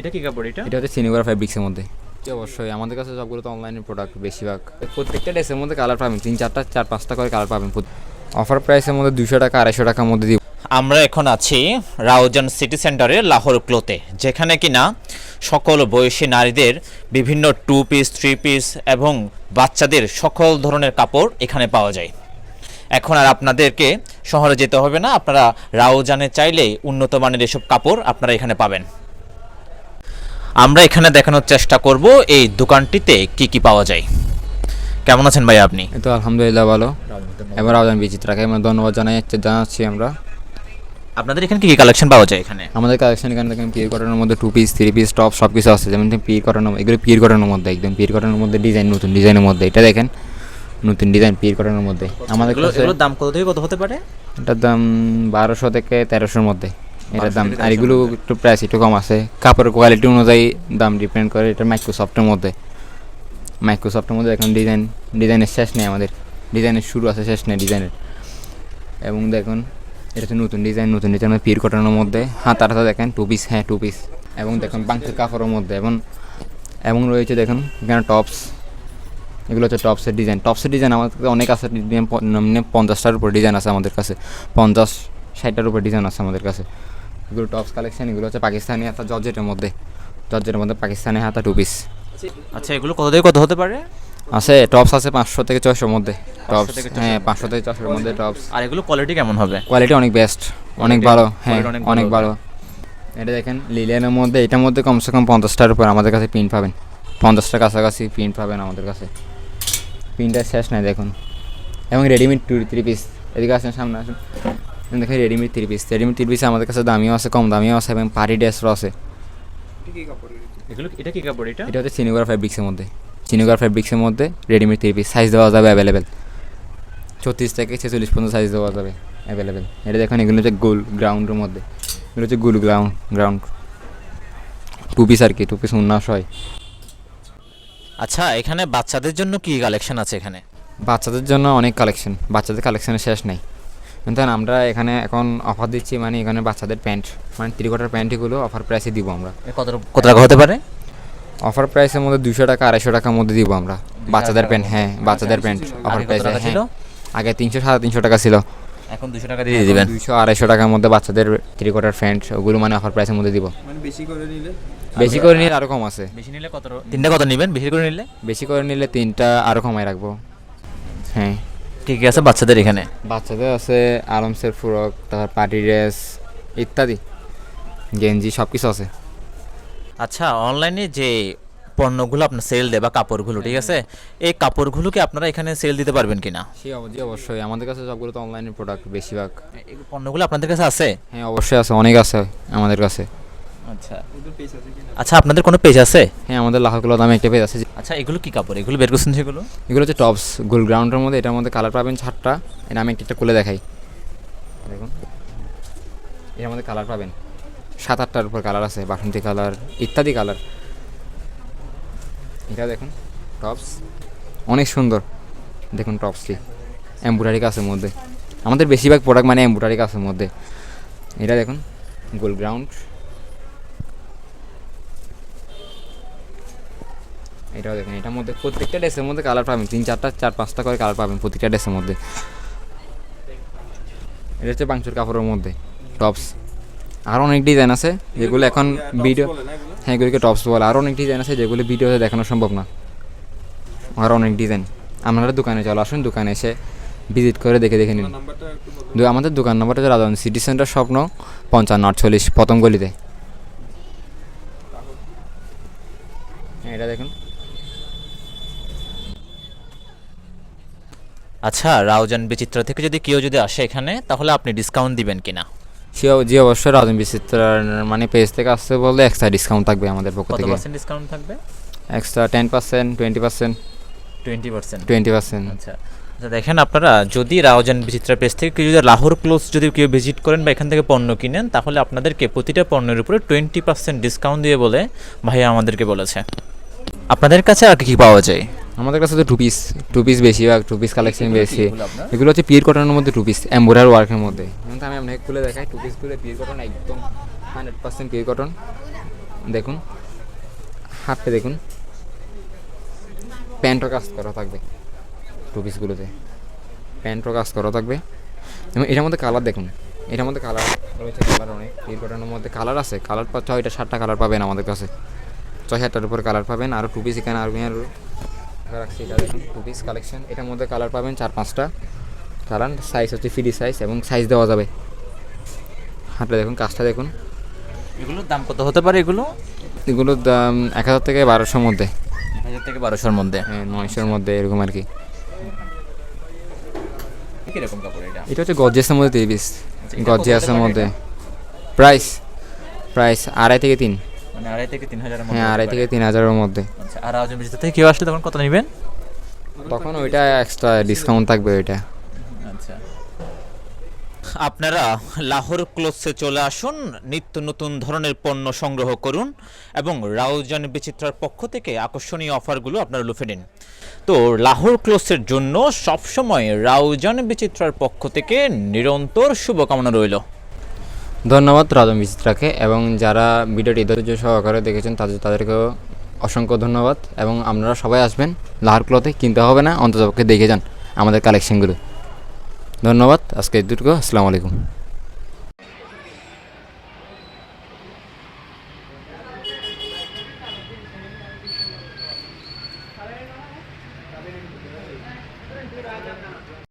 এটা কি কাপড় এটা? এটা হচ্ছে সিনিগর ফ্যাব্রিক্সের মধ্যে। অবশ্যই। আমাদের কাছে সবগুলো তো অনলাইনের প্রোডাক্ট বেশিরভাগ। প্রত্যেকটা ড্রেসের মধ্যে কালার পাবেন। তিন চারটা চার পাঁচটা করে কালার পাবেন। অফার প্রাইসের মধ্যে দুশো টাকা আড়াইশো টাকার মধ্যে দিব। আমরা এখন আছি রাউজান সিটি সেন্টারে লাহোর ক্লোতে যেখানে কিনা সকল বয়সী নারীদের বিভিন্ন টু পিস থ্রি পিস এবং বাচ্চাদের সকল ধরনের কাপড় এখানে পাওয়া যায়। এখন আর আপনাদেরকে শহরে যেতে হবে না। আপনারা রাউজানে চাইলেই উন্নত মানের এসব কাপড় আপনারা এখানে পাবেন। আমরা এখানে দেখানোর চেষ্টা করব এই দোকানটিতে কি কি পাওয়া যায়। কেমন আছেন ভাই আপনি? তো আলহামদুলিল্লাহ ভালো। এবার আবেদন বিচিত্রাকে আমরা ধন্যবাদ জানাই জানাচ্ছি আমরা। আপনাদের এখানে কি কি কালেকশন পাওয়া যায় এখানে? আমাদের কালেকশন এখানে দেখেন পির কটনের মধ্যে two piece three piece top সব কিছু আছে। যেমন পির কটনের এগুলো পির কটনের মধ্যে একদম পির কটনের মধ্যে ডিজাইন নতুন ডিজাইনের মধ্যে। এটা দেখেন নতুন ডিজাইন পির কটনের মধ্যে। আমাদের এগুলোর দাম কত থেকে কত হতে পারে? এটার দাম বারোশো থেকে তেরোশোর মধ্যে। এটার দাম আর এগুলো একটু প্রাইস একটু কম আছে। কাপড়ের কোয়ালিটি অনুযায়ী দাম ডিপেন্ড করে এটা মাইক্রোসফটের মধ্যে। মাইক্রোসফটের মধ্যে এখন ডিজাইন ডিজাইনের শেষ নেই আমাদের। ডিজাইনের শুরু আছে শেষ নেই ডিজাইনের এবং দেখুন এটা হচ্ছে নতুন ডিজাইন নতুন ডিজাইন পির কটনের মধ্যে। হাতার হাতা দেখেন টু পিস হ্যাঁ টু পিস এবং দেখুন বাংকের কাপড়ের মধ্যে এবং এবং রয়েছে দেখুন এখানে টপস এগুলো হচ্ছে টপসের ডিজাইন টপসের ডিজাইন আমাদের কাছে অনেক আছে ডিজাইন মানে পঞ্চাশটার উপর ডিজাইন আছে আমাদের কাছে। পঞ্চাশ ষাটটার উপর ডিজাইন আছে আমাদের কাছে। এগুলো টপস কালেকশন এগুলো হচ্ছে পাকিস্তানি হাতা জর্জেটের মধ্যে। জর্জেটের মধ্যে পাকিস্তানি হাতা টু পিস আচ্ছা এগুলো কত থেকে কত হতে পারে? আছে টপস আছে পাঁচশো থেকে ছয়শোর মধ্যে। টপস হ্যাঁ পাঁচশো থেকে ছশোর মধ্যে টপস। আর এগুলো কোয়ালিটি কেমন হবে? কোয়ালিটি অনেক বেস্ট অনেক ভালো হ্যাঁ অনেক ভালো। এটা দেখেন লিলিয়ানের মধ্যে এটার মধ্যে কমসে কম পঞ্চাশটার উপর আমাদের কাছে প্রিন্ট পাবেন। পঞ্চাশটার কাছাকাছি প্রিন্ট পাবেন আমাদের কাছে। প্রিন্টের শেষ নাই দেখুন। এবং রেডিমেড টু থ্রি পিস এদিকে আসেন সামনে আসুন। দেখেন readymade three piece. Readymade three piece আমাদের কাছে দামিও আছে কম দামিও আছে এবং পার্টি ড্রেসও আছে। এগুলো? এটা কি কাপড় এটা? এটা হচ্ছে চিনিগড় ফ্যাব্রিক্সের মধ্যে। চিনিগড় ফ্যাব্রিক্সের মধ্যে রেডিমেড থ্রি পিস। সাইজ দেওয়া যাবে অ্যাভেলেবেল ছত্রিশ থেকে ছেচল্লিশ পর্যন্ত সাইজ দেওয়া যাবে অ্যাভেলেবেল এটা দেখুন এগুলো হচ্ছে গোল গ্রাউন্ডের মধ্যে। এগুলো হচ্ছে গোল গ্রাউন্ড গ্রাউন্ড টু পিস আর কি টু পিস উন্নাস হয়। আচ্ছা এখানে বাচ্চাদের জন্য কি কালেকশন আছে এখানে? বাচ্চাদের জন্য অনেক কালেকশন বাচ্চাদের কালেকশনের শেষ নেই। কিন্তু আমরা এখানে এখন অফার দিচ্ছি মানে এখানে বাচ্চাদের প্যান্ট মানে ত্রিকোটার প্যান্টগুলো অফার প্রাইসে দিব আমরা। কত কত টাকা হতে পারে? অফার প্রাইসের মধ্যে দুশো টাকা আড়াইশো টাকার মধ্যে দিব আমরা। বাচ্চাদের প্যান্ট হ্যাঁ বাচ্চাদের প্যান্ট অফার প্রাইসে টাকা ছিল? হ্যাঁ আগে তিনশো সাড়ে তিনশো টাকা ছিল। এখন দুশো টাকা দিয়ে দিবেন? দুশো আড়াইশো টাকার মধ্যে বাচ্চাদের থ্রি কোয়ার্টার প্যান্ট ওগুলো মানে অফার প্রাইসের মধ্যে দিব। বেশি করে নিলে? আরও কম আছে। বেশি নিলে কত তিনটা কত নেবেন? বেশি করে নিলে? বেশি করে নিলে তিনটা আরও কমায় রাখব। হ্যাঁ। ঠিক আছে বাচ্চাদের এখানে? বাচ্চাদের আছে আরামসের ফ্রক তারপর পার্টি ড্রেস ইত্যাদি গেঞ্জি সব কিছু আছে। আচ্ছা অনলাইনে যে পণ্যগুলো আপনার সেল দেয় বা কাপড়গুলো ঠিক আছে? এই কাপড়গুলোকে আপনারা এখানে সেল দিতে পারবেন কিনা? সে জি অবশ্যই আমাদের কাছে সবগুলো তো অনলাইনে প্রোডাক্ট বেশিরভাগ। এই পণ্যগুলো আপনাদের কাছে আছে? হ্যাঁ অবশ্যই আছে অনেক আছে আমাদের কাছে। আচ্ছা। আচ্ছা আপনাদের কোনো পেজ আছে? হ্যাঁ আমাদের লাহকুলো দামে একটা পেজ আছে আচ্ছা এগুলো কি কাপড়? এগুলো বের করছেন সেগুলো? এগুলো হচ্ছে টপস গোল গ্রাউন্ডের মধ্যে এটার মধ্যে কালার পাবেন ছাড়টা এটা আমি একটা একটা খুলে দেখাই। দেখুন। এর মধ্যে কালার পাবেন। সাত আটটার উপর কালার আছে বাসন্তী কালার ইত্যাদি কালার এটা দেখুন টপস অনেক সুন্দর। দেখুন টপসটি এম্ব্রয়ডারি কাজের মধ্যে। আমাদের বেশিরভাগ প্রোডাক্ট মানে এম্ব্রয়ডারি কাজের মধ্যে। এটা দেখুন গোল গ্রাউন্ড এটাও দেখেন এটার মধ্যে প্রত্যেকটা ড্রেসের মধ্যে কালার পাবেন। তিন চারটা চার পাঁচটা করে কালার পাবেন প্রত্যেকটা ড্রেসের মধ্যে। এটা হচ্ছে বাংচুর কাপড়ের মধ্যে টপস আরও অনেক ডিজাইন আছে যেগুলো এখন ভিডিও হ্যাঁ এগুলিকে টপস বলে। আরও অনেক ডিজাইন আছে যেগুলো ভিডিওতে দেখানো সম্ভব না। আরও অনেক ডিজাইন আপনারা দোকানে চলে আসুন দোকানে এসে ভিজিট করে দেখে দেখে নিন। আমাদের দোকান নাম্বারটা হচ্ছে রাজন সিটি সেন্টার স্বপ্ন পঞ্চান্ন আটচল্লিশ প্রথম গলিতে। হ্যাঁ এটা দেখুন। আচ্ছা রাউজান বিচিত্রা থেকে যদি কেউ যদি আসে এখানে তাহলে আপনি ডিসকাউন্ট দিবেন কিনা? জি অবশ্যই রাজন বিচিত্রার মানে পেজ থেকে আসতে বললে এক্সট্রা ডিসকাউন্ট থাকবে আমাদের পক্ষ থেকে। পার্সেন্ট ডিসকাউন্ট থাকবে? Extra ten percent twenty percent twenty percent twenty percent আচ্ছা আচ্ছা দেখেন আপনারা যদি রাউজান বিচিত্রা পেজ থেকে কেউ যদি লাহোর ক্লোজ যদি কেউ ভিজিট করেন বা এখান থেকে পণ্য কিনেন তাহলে আপনাদেরকে প্রতিটা পণ্যের উপরে টোয়েন্টি পার্সেন্ট ডিসকাউন্ট দিয়ে বলে ভাইয়া আমাদেরকে বলেছে। আপনাদের কাছে আর কি কি পাওয়া যায়? আমাদের কাছে তো টু পিস টু পিস বেশিরভাগ টু পিস কালেকশন বেশি। এগুলো হচ্ছে পিয়ার কটনের মধ্যে টু পিস এম্বোরার ওয়ার্কের মধ্যে। আমি আপনাকে খুলে দেখাই টু পিস খুলে পিয়ার কটন একদম হান্ড্রেড পার্সেন্ট পিয়ার কটন দেখুন হাতে দেখুন। প্যান্টও কাজ করা থাকবে টু পিসগুলোতে প্যান্টও কাজ করা থাকবে। এবং এটার মধ্যে কালার দেখুন এটার মধ্যে কালার রয়েছে কালার অনেক। এই কটনের মধ্যে কালার আছে কালার ছয়টা সাতটা কালার পাবেন আমাদের কাছে। ছয় সাতটার উপরে কালার পাবেন। আরও টু পিস এখানে আর রাখছি এটা দেখুন টু পিস কালেকশন এটার মধ্যে কালার পাবেন চার পাঁচটা। কালার সাইজ হচ্ছে ফ্রি সাইজ এবং সাইজ দেওয়া যাবে। হাতটা দেখুন কাজটা দেখুন। এগুলোর দাম কত হতে পারে এগুলো? এগুলোর দাম এক হাজার থেকে বারোশোর মধ্যে। এক হাজার থেকে বারোশোর মধ্যে। হ্যাঁ নয়শোর মধ্যে এরকম আর কি। কীরকম কাপড় এটা? এটা হচ্ছে গজিয়াসের মধ্যে তিরিশ আচ্ছা, হতে পারে মধ্যে। প্রাইস প্রাইস আড়াই থেকে তিন। মানে আড়াই থেকে তিন হাজারের হ্যাঁ আড়াই থেকে তিন হাজারের মধ্যে। আচ্ছা আর আওয়াজ বিজিত থেকে কেউ আসলে তখন কত নেবেন? তখন ওইটা এক্সট্রা ডিসকাউন্ট থাকবে ওইটা। আচ্ছা। আপনারা লাহোর ক্লোথসে চলে আসুন নিত্য নতুন ধরনের পণ্য সংগ্রহ করুন এবং রাউজান বিচিত্রার পক্ষ থেকে আকর্ষণীয় অফারগুলো আপনারা লুফে নিন। তো লাহোর ক্লোথসের জন্য সবসময় রাউজান বিচিত্রার পক্ষ থেকে নিরন্তর শুভকামনা রইল। ধন্যবাদ রাজম বিচিত্রাকে এবং যারা ভিডিওটি ধৈর্য সহকারে দেখেছেন, তাদের তাদেরকেও অসংখ্য ধন্যবাদ এবং আপনারা সবাই আসবেন লাহার ক্লথে, কিনতে হবে না, অন্ততপক্ষে দেখে যান আমাদের কালেকশনগুলো ধন্যবাদ আজকে দুর্গ আসসালামু আলাইকুম।